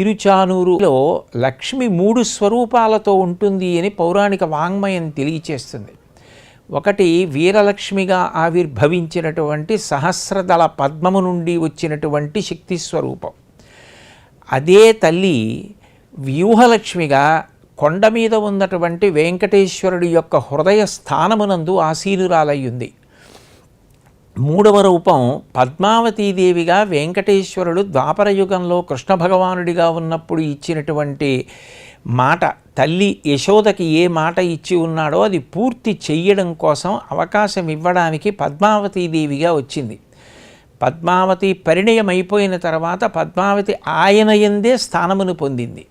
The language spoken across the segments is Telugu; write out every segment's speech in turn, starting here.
తిరుచానూరులో లక్ష్మి మూడు స్వరూపాలతో ఉంటుంది అని పౌరాణిక వాంగ్మయం తెలియచేస్తుంది. ఒకటి వీరలక్ష్మిగా ఆవిర్భవించినటువంటి సహస్రదళ పద్మము నుండి వచ్చినటువంటి శక్తి స్వరూపం. అదే తల్లి వ్యూహలక్ష్మిగా కొండ మీద ఉన్నటువంటి వెంకటేశ్వరుడి యొక్క హృదయ స్థానమునందు ఆసీనురాలయ్యుంది. మూడవ రూపం పద్మావతీదేవిగా వెంకటేశ్వరుడు ద్వాపరయుగంలో కృష్ణ భగవానుడిగా ఉన్నప్పుడు ఇచ్చినటువంటి మాట తల్లి యశోదకి ఏ మాట ఇచ్చి ఉన్నాడో అది పూర్తి చెయ్యడం కోసం అవకాశం ఇవ్వడానికి పద్మావతీదేవిగా వచ్చింది. పద్మావతి పరిణయం అయిపోయిన తర్వాత పద్మావతి ఆయన ఎందే స్థానమును పొందింది.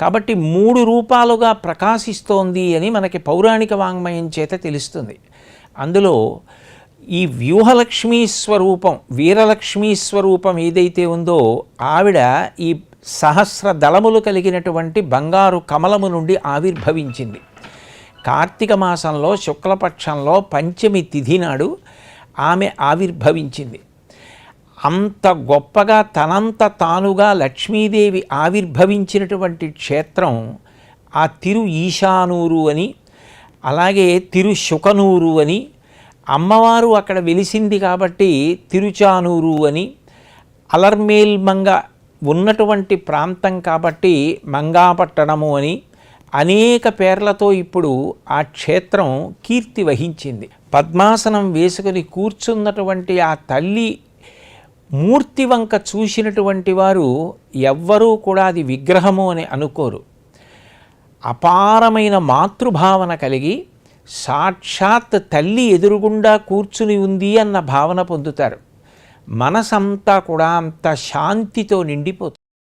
కాబట్టి మూడు రూపాలుగా ప్రకాశిస్తోంది అని మనకి పౌరాణిక వాంగ్మయం చేత తెలుస్తుంది. అందులో ఈ వ్యూహలక్ష్మీ స్వరూపం వీరలక్ష్మీ స్వరూపం ఏదైతే ఉందో ఆవిడ ఈ సహస్ర దళములు కలిగినటువంటి బంగారు కమలము నుండి ఆవిర్భవించింది. కార్తీక మాసంలో శుక్లపక్షంలో పంచమి తిథి నాడు ఆమె ఆవిర్భవించింది. అంత గొప్పగా తనంత తానుగా లక్ష్మీదేవి ఆవిర్భవించినటువంటి క్షేత్రం ఆ తిరు ఈశానూరు అని అలాగే తిరు శుకనూరు అని అమ్మవారు అక్కడ వెలిసింది కాబట్టి తిరుచానూరు అని అలర్మేల్మంగ ఉన్నటువంటి ప్రాంతం కాబట్టి మంగాపట్టణము అని అనేక పేర్లతో ఇప్పుడు ఆ క్షేత్రం కీర్తి వహించింది. పద్మాసనం వేసుకుని కూర్చున్నటువంటి ఆ తల్లి మూర్తి వంక చూసినటువంటి వారు ఎవ్వరూ కూడా అది విగ్రహము అని అనుకోరు. అపారమైన మాతృభావన కలిగి సాక్షాత్ తల్లి ఎదురుగుండా కూర్చుని ఉంది అన్న భావన పొందుతారు. మనసంతా కూడా అంత శాంతితో నిండిపోతుంది.